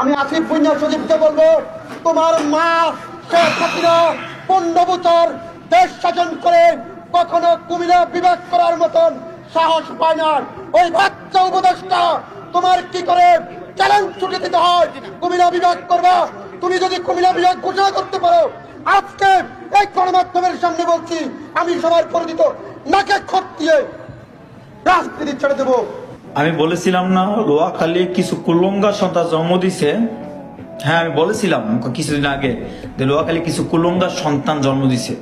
আমি আসিফ পুণ্য সজীবকে বলব, তোমার মা শেখ হাসিনা পনেরো বছর দেশ শাসন করে কখনো কুমিল্লা বিভাগ করার মতন সাহস পায় না। ওই বাচ্চা উপদেষ্টা, তোমার কি করে চ্যালেঞ্জ ছুটে দিতে হয়? কুমিল্লা বিভাগ করবা? তুমি যদি কুমিল্লা বিভাগ ঘোষণা করতে পারো, আজকে এই গণমাধ্যমের সামনে বলছি, আমি সবার পরিচিত, নাকে খত দিয়ে রাজনীতি ছেড়ে দেবো। আমি বলেছিলাম না লোয়াখালী কিছু কুলঙ্গা সন্তান জন্ম দিছে। হ্যাঁ আমি বলেছিলাম কিছুদিন আগে যে লোয়াখালী কিছু কুলঙ্গা সন্তান জন্ম দিছে।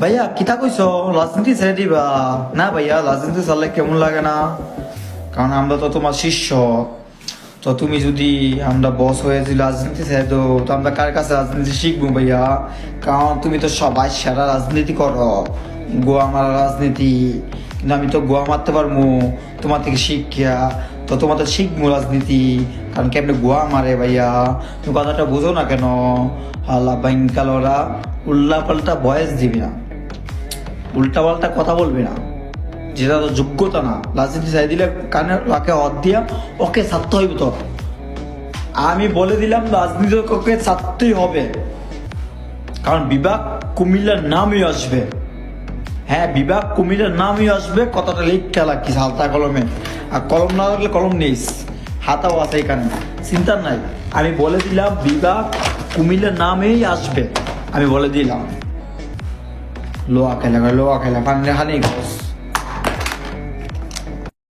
ভাইয়া কিতা কইছ? রাজনীতি ছেড়ে দিবা? না ভাইয়া রাজনীতি চাললে কেমন লাগে না? কারণ আমরা তো তোমার শিষ্য। তো তুমি যদি আমরা বস হয়ে যদি রাজনীতি ছেড়ে দো তো আমরা কার কাছে রাজনীতি শিখব ভাইয়া? কারণ তুমি তো সবাই সেরা রাজনীতি করো। গোয়া মারা রাজনীতি। কিন্তু আমি তো গোয়া মারতে পারব, তোমার থেকে শিক্ষা। তো তোমার তো শিখব রাজনীতি, কারণ কি আপনি গোয়া মারে ভাইয়া? তুমি কথাটা বুঝো না কেন? আল্লাহ বাইঙ্কালরা উল্লা পাল্টা বয়স দিবি না। উল্টা পাল্টা কথা বলবি না। যেটা তো যোগ্যতা না। রাজনীতি চাই দিলে কানে ওকে অদ দিয়া, ওকে ছাড়তে হইব তো। আমি বলে দিলাম রাজনীতি ওকে ছাড়তেই হবে। কারণ বিভাগ কুমিল্লার নামই আসবে। হ্যাঁ বিভাগ কুমিরের নামই আসবে, কথাটা লিখতে লাগছিস হালতা কলমে। আর কলম না থাকলে কলম নিস হাতাও আছে এখানে। চিন্তা নাই। আমি বলে দিলাম, বিভাগ কুমিরের নামেই আসবে। আমি বলে দিলাম। লোয়া খেলা লোয়া খেলা পানি হানি